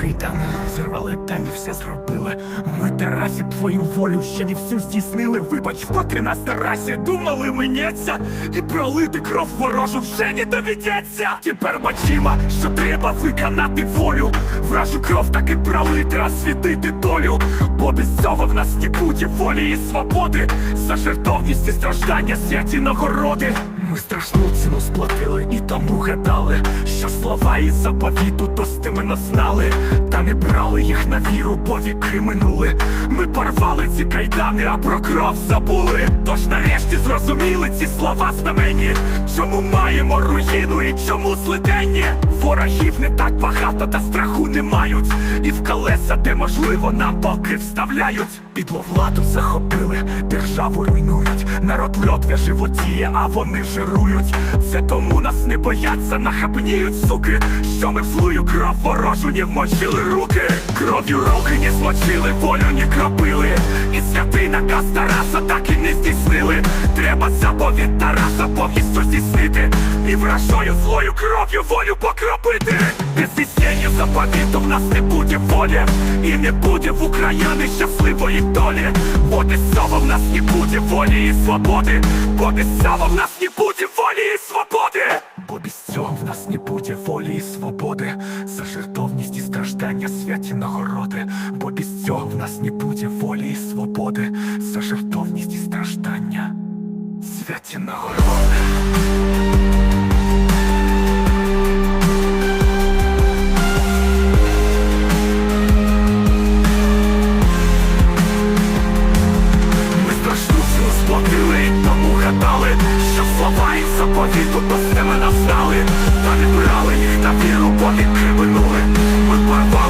кайдан, зірвали там все зробили. Ми Тарасі твою волю ще не всю здійснили. Вибач, поки нас Тарасі думали минеться, і пролити кров ворожу вже не доведеться. Тепер бачима, що треба виконати волю. Вражу кров таки пролити, освітити долю. Бо без цього в нас не буде волі і свободи. За жертовність і страждання святі нагороди. Ми страшну ціну сплатили і тому гадали, що слова із заповіту достеменно знали, та не брали їх на віру, бо віки минули. Ми порвали ці кайдани, а про кров забули. Тож нарешті зрозуміли ці слова знамені, чому маємо руїну і чому злидення. Ворогів не так багато, та страху не мають. І в колеса, де можливо, нам полки вставляють. Підло владу захопили, державу руйнують. Народ льотвя животіє, а вони жирують. Це тому нас не бояться, нахабніють суки. Що ми в злую кров ворожу не вмочили руки. Кров'ю руки не змочили, волю не кропили. І святий наказ Тараса так і не здійснили. Треба заповідь Тараса повністю здійснити. І вражою злою кров'ю волю покропити. Без здійснення заповіту в нас не буде волі. І не буде в Україні щасливої долі. Бо без цього в нас не буде волі і свободи. Бо без цього в нас не буде волі і свободи. Цього в нас не буде волі і свободи. За жертовність і страждання святі нагороди. Бо без цього в нас не буде волі і свободи. За жертовність і страждання святі нагороди. Тому гадали, слова і заповіту достеменно знали, та не брали їх на віру, бо віки минули.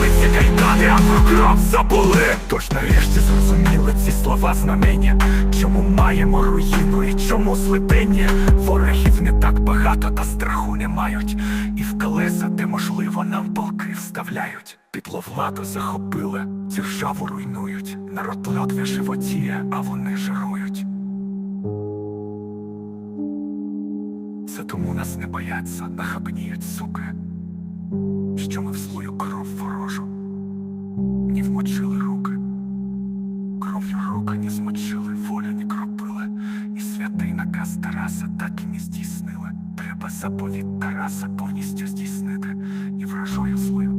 Ми ці кайдани, а про кров забули. Тож нарешті зрозуміли ці слова знамення, чому маємо руїну і чому злидення. Ворогів не так багато, та страху не мають. І в колеса, де можливо, нам полки вставляють. Підло владу захопили, державу руйнують. Народ льотве животіє, а вони жирують. Це тому нас не бояться, нахабніють суки, що ми в свою кров ворожу? Не вмочили руки. Кров'ю руки не змочили, волю не кропили, і святий наказ Тараса так і не здійснили. Треба заповідь Тараса повністю здійснити, і вражою злою